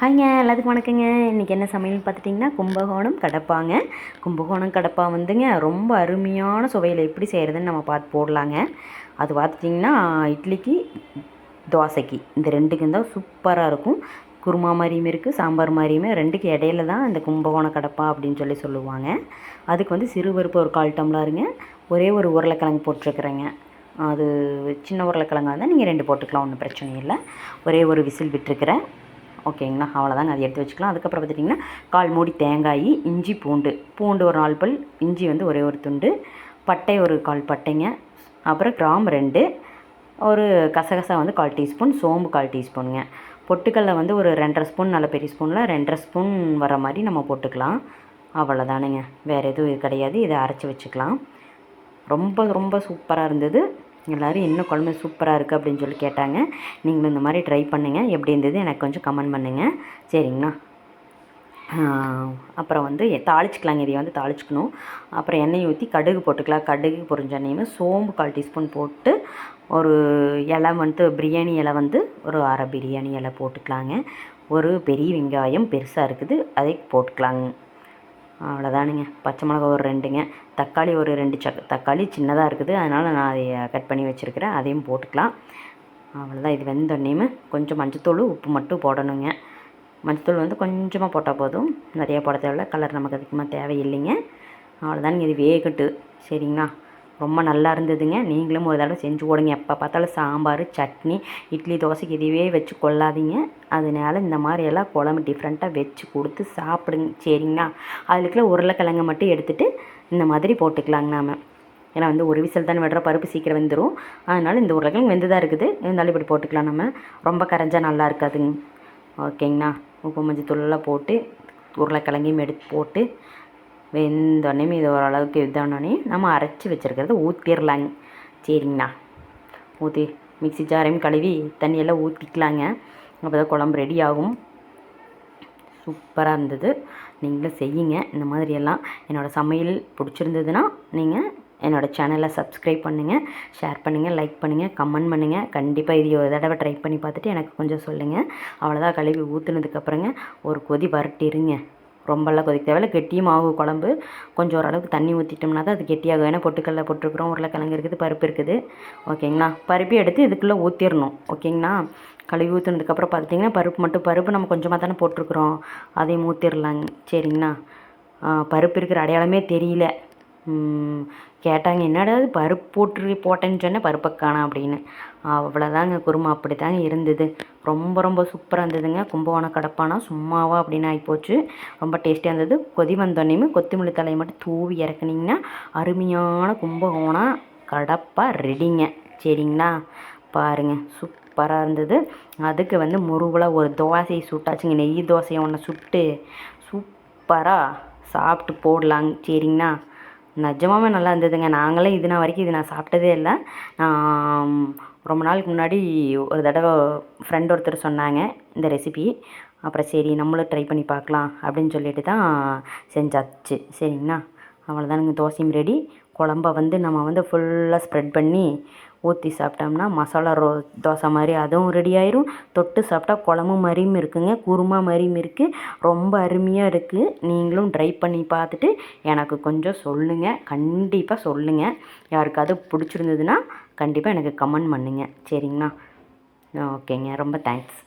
ஹாய்ங்க எல்லாத்துக்கும் வணக்கங்க. இன்றைக்கி என்ன சமையல்னு பார்த்துட்டிங்கன்னா கும்பகோணம் கடப்பாங்க. கும்பகோணம் கடப்பா வந்துங்க ரொம்ப அருமையான சுவையில் எப்படி செய்கிறதுன்னு நம்ம பார்த்து போடலாங்க. அது பார்த்துட்டிங்கன்னா இட்லிக்கு தோசைக்கு. இந்த ரெண்டுக்கும் தான் சூப்பராக இருக்கும். குருமா மாதிரியுமே இருக்குது சாம்பார் மாதிரியுமே ரெண்டுக்கு இடையில தான் இந்த கும்பகோணம் கடப்பா அப்படின்னு சொல்லி சொல்லுவாங்க. அதுக்கு வந்து சிறுபருப்பு ஒரு கால் டம்ளாருங்க. ஒரே ஒரு உருளைக்கிழங்கு போட்டிருக்குறேங்க. அது சின்ன உருளைக்கிழங்கா இருந்தால் நீங்கள் ரெண்டு போட்டுக்கலாம் ஒன்றும் பிரச்சனை இல்லை. ஒரே ஒரு விசில் விட்டுருக்குறேன். ஓகேங்களா? அவ்வளோதாங்க அதை எடுத்து வச்சுக்கலாம். அதுக்கப்புறம் பார்த்துட்டிங்கன்னா கால் மூடி தேங்காய் இஞ்சி பூண்டு. பூண்டு ஒரு நாலு பல் இஞ்சி வந்து ஒரே ஒரு துண்டு. பட்டை ஒரு கால் பட்டைங்க. அப்புறம் கிராம் ரெண்டு. ஒரு கசகசா வந்து கால் டீஸ்பூன் சோம்பு கால் டீஸ்பூனுங்க. பொட்டுக்கல்ல வந்து ஒரு ரெண்டரை ஸ்பூன் நல்ல பெரிய ஸ்பூனில் ரெண்டரை ஸ்பூன் வர மாதிரி நம்ம போட்டுக்கலாம். அவ்வளோதானுங்க வேறு எதுவும் கிடையாது. இதை அரைச்சி வச்சுக்கலாம். ரொம்ப ரொம்ப சூப்பராக இருந்தது. எல்லோரும் இன்னும் குழம்பு சூப்பராக இருக்குது அப்படின்னு சொல்லி கேட்டாங்க. நீங்களும் இந்த மாதிரி ட்ரை பண்ணுங்கள் எப்படி இருந்தது எனக்கு கொஞ்சம் கமெண்ட் பண்ணுங்கள் சரிங்களா? அப்புறம் வந்து தாளிச்சிக்கலாங்க. இதை வந்து தாளிச்சிக்கணும். அப்புறம் எண்ணெய் ஊற்றி கடுகு போட்டுக்கலாம். கடுகு பொறிஞ்ச எண்ணெயுமே சோம்பு கால் டீஸ்பூன் போட்டு ஒரு இலை வந்து பிரியாணி இலை வந்து ஒரு அரை பிரியாணி இலை போட்டுக்கலாங்க. ஒரு பெரிய வெங்காயம் பெருசாக இருக்குது. அதை போட்டுக்கலாங்க. அவ்வளோதானுங்க. பச்சை மிளகா ஒரு ரெண்டுங்க. தக்காளி ஒரு ரெண்டு சக் தக்காளி சின்னதாக இருக்குது. அதனால் நான் அதை கட் பண்ணி வச்சுருக்கிறேன். அதையும் போட்டுக்கலாம். அவ்வளோதான். இது வெந்தோடனேயுமே கொஞ்சம் மஞ்சத்தூள் உப்பு மட்டும் போடணுங்க. மஞ்சத்தூள் வந்து கொஞ்சமாக போட்டால் போதும். நிறையா போட தேவையில்ல. கலர் நமக்கு அதிகமாக தேவையில்லைங்க. அவ்வளோதானுங்க. இது வேகட்டு. சரிங்களா? ரொம்ப நல்லா இருந்ததுங்க. நீங்களும் ஒரு தடவை செஞ்சு போடுங்க. எப்போ பார்த்தாலும் சாம்பார் சட்னி இட்லி தோசைக்கு இதுவே வச்சு கொள்ளாதீங்க. அதனால இந்த மாதிரி எல்லாம் குழம்பு டிஃப்ரெண்ட்டாக வச்சு கொடுத்து சாப்பிடுங்க. சரிங்களா? அதுக்குள்ளே உருளைக்கிழங்கு மட்டும் எடுத்துகிட்டு இந்த மாதிரி போட்டுக்கலாங்க நாம். ஏன்னா வந்து ஒரு விசில் தானே விடுற பருப்பு சீக்கிரம் வெந்துடும் அதனால் இந்த உருளைக்கிழங்கு வெந்து தான் இருக்குது. இருந்தாலும் இப்படி போட்டுக்கலாம் நம்ம ரொம்ப கரைஞ்சால் நல்லா இருக்காதுங்க. ஓகேங்கண்ணா உப்பு மஞ்சள் தூளெல்லாம் போட்டு உருளைக்கிழங்கையும் எடுத்து போட்டு வெந்தோடனே இது ஓரளவுக்கு இதானோடனே நம்ம அரைச்சி வச்சுருக்கிறத ஊற்றிடலாங்க சரிங்கண்ணா. ஊற்றி மிக்சி ஜாரையும் கழுவி தண்ணியெல்லாம் ஊற்றிக்கலாங்க அப்போ தான் குழம்பு ரெடி ஆகும். சூப்பராக இருந்தது. நீங்களும் செய்யுங்க. இந்த மாதிரியெல்லாம் என்னோடய சமையல் பிடிச்சிருந்ததுன்னா நீங்கள் என்னோடய சேனலை சப்ஸ்கிரைப் பண்ணுங்கள் ஷேர் பண்ணுங்கள் லைக் பண்ணுங்கள் கமெண்ட் பண்ணுங்கள் கண்டிப்பாக இது ஒரு தடவை ட்ரை பண்ணி பார்த்துட்டு எனக்கு கொஞ்சம் சொல்லுங்கள் அவ்வளோதான் கழுவி ஊற்றுனதுக்கப்புறங்க ஒரு கொதி வரட்டிருங்க. ரொம்பலாம் கொதிக்க தேவையில்ல. கெட்டியும் ஆகும் குழம்பு கொஞ்சம் ஓரளவுக்கு தண்ணி ஊற்றிட்டோம்னா தான் அது கெட்டியாகும். ஏன்னா பொட்டுக்கல்ல போட்டிருக்கிறோம். உருளைக்கிழங்கு இருக்குது பருப்பு இருக்குது. ஓகேங்களா? பருப்பி எடுத்து இதுக்குள்ளே ஊற்றிடணும் ஓகேங்களா? கழுவி ஊற்றுனதுக்கப்புறம் பார்த்திங்கன்னா பருப்பு மட்டும் பருப்பு நம்ம கொஞ்சமாக தானே போட்டிருக்குறோம். அதையும் ஊற்றிடலாங்க சரிங்களா? பருப்பு இருக்கிற அடையாளமே தெரியல. கேட்டாங்க என்னடா பருப்பு போட்டு போட்டேன்னு சொன்னேன் பருப்பை காணா அப்படின்னு. அவ்வளோதாங்க குருமா அப்படி தாங்க இருந்தது. ரொம்ப ரொம்ப சூப்பராக இருந்ததுங்க. கும்பகோணம் கடப்பானா சும்மாவா அப்படின்னு ஆகிப்போச்சு ரொம்ப டேஸ்டியாக இருந்தது. கொதி வந்தோடனேயுமே கொத்தமல்லி தலையை மட்டும் தூவி இறக்குனிங்கன்னா அருமையான கும்பகோணம் கடப்பா ரெடிங்க. சரிங்களா? பாருங்கள் சூப்பராக இருந்தது. அதுக்கு வந்து முருகலாக ஒரு தோசையை சுட்டாச்சுங்க. நெய் தோசையை ஒன்று சுட்டு சூப்பராக சாப்பிட்டு போடலாங்க. சரிங்கண்ணா நிஜமாவே நல்லா இருந்ததுங்க. நாங்களே இது நான் வரைக்கும் இது நான் சாப்பிட்டதே இல்லை. நான் ரொம்ப நாளுக்கு முன்னாடி ஒரு தடவை ஃப்ரெண்ட் ஒருத்தர் சொன்னாங்க இந்த ரெசிபி அப்புறம் சரி நம்மளும் ட்ரை பண்ணி பார்க்கலாம் அப்படின்னு சொல்லிட்டு தான் செஞ்சாச்சு. சரிங்களா? அவ்வளோதானுங்க தோசையும் ரெடி குழம்ப வந்து நம்ம வந்து ஃபுல்லாக ஸ்ப்ரெட் பண்ணி ஊற்றி சாப்பிட்டோம்னா மசாலா ரோ தோசை மாதிரி அதுவும் ரெடி ஆயிரும். தொட்டு சாப்பிட்டா குழம்பு மாதிரியும் இருக்குங்க. குருமா மாதிரியும் இருக்குது ரொம்ப அருமையாக இருக்குது நீங்களும் ட்ரை பண்ணி பார்த்துட்டு எனக்கு கொஞ்சம் சொல்லுங்கள் கண்டிப்பாக சொல்லுங்கள் யாருக்காவது பிடிச்சிருந்ததுன்னா கண்டிப்பாக எனக்கு கமெண்ட் பண்ணுங்கள் சரிங்களா? ஓகேங்க. ரொம்ப தேங்க்ஸ்